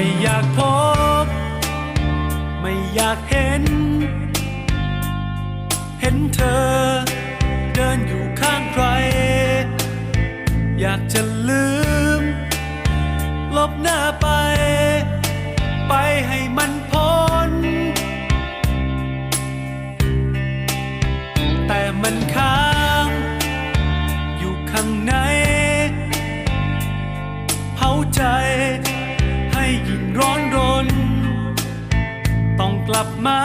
ไม่อยากพบ ไม่อยากเห็น เห็นเธอ เดินอยู่ข้างใคร อยากจะลืม ลบหน้าไป ไปให้มันพ้น แต่มันค้าง อยู่ข้างในเผาใจ กลับมา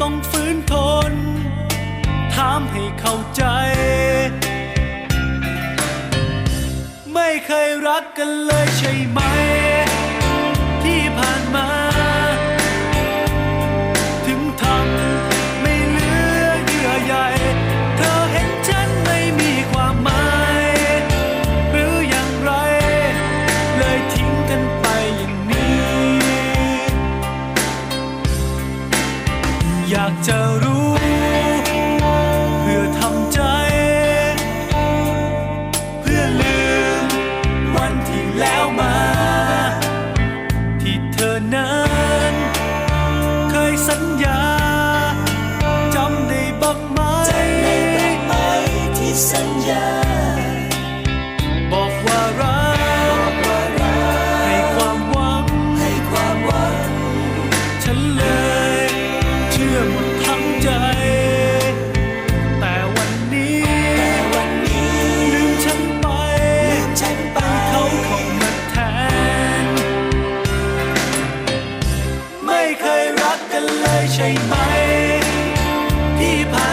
ต้องฝืนทน ถามให้เข้าใจ ไม่เคยรักกันเลยใช่ไหมากจะรู้ เพื่อทำใจ เพื่อลืม วันที่แล้วมา ที่เธอนั้น เคยสัญญาจำได้บ้างไหมไปที่สัญญา ไม่เคยรักกันเลยใช่ไหมที่ผ่านมา